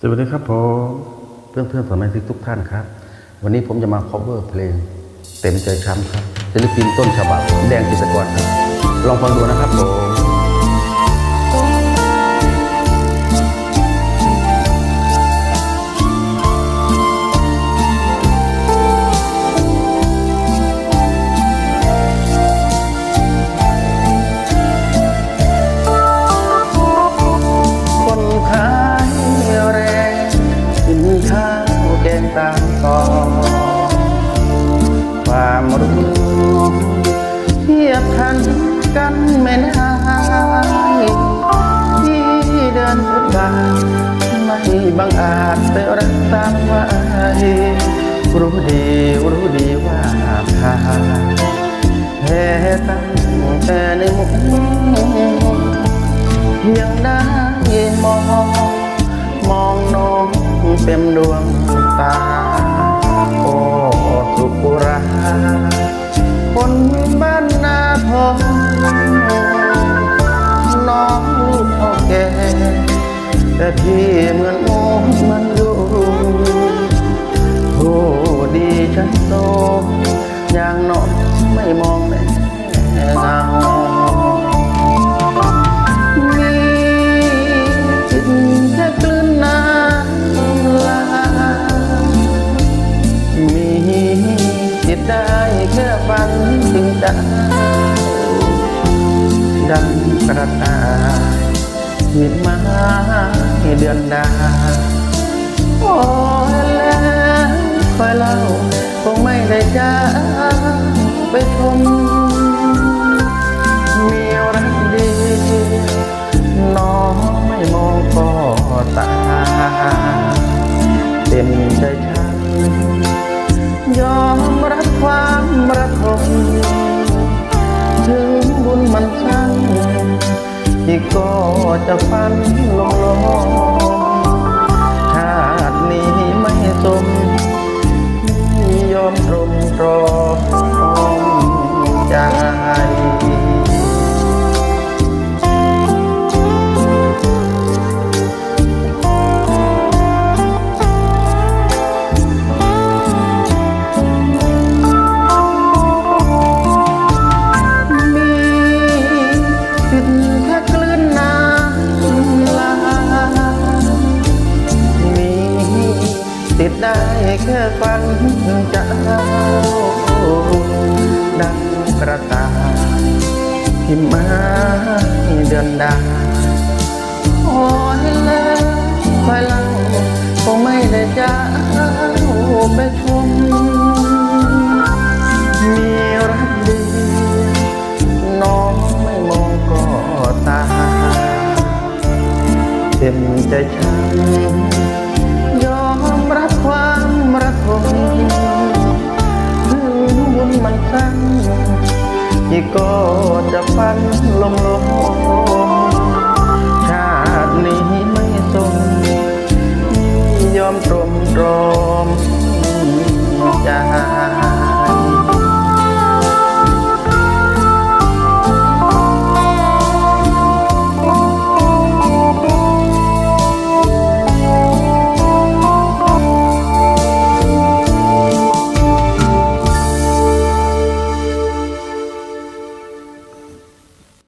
สวัสดีครับผมเพื่อนเพื่อนๆสมาชิกทุกท่านครับ วันนี้ผมจะมา cover เพลง เต็มใจช้ำครับศิลปินต้นฉบับแดงกิจกรครับ ลองฟังดูนะครับผม กันไม่ได้ที่เดินฟุตบาทไม่บังอาจไปรักษาไว้รู้ดีรู้ดีว่าพาแพ้ตั้งแต่ในมุมยังได้มอง มองน้องเต็มดวงตา โอ้สุกุรา คนบ้านนาทองน้องลูกพ่อแก่แต่พี่เหมือนโมเหมือนดูโอ้ดีฉันโตอย่างน้องไม่มองแม่เงามีจิตแค่กลืนน้ำลายมีจิตได้ ฝันถึงดาวดังกระต่ายมีมาให้เดือนดาโอ้แล้วคอยเล่าคงไม่ได้จ้าไปชมมีรักดี น้องไม่มองก็ตา เต็มใจฉันยอม ช่างที่ก็จะฟันลงลงชาตินี้ไม่สมยอมตรมตรอง แค่ฝันเจ้าดังกระตายที่มาเดือนดาโอ้ยแล้วคอยเล่าคงไม่ได้จ้าไปชมมีรักดี น้องไม่มองก็ตาเต็มใจฉัน ที่ก็จะฟันลมลมชาตินี้ไม่สมยอมตรมตรอมจะห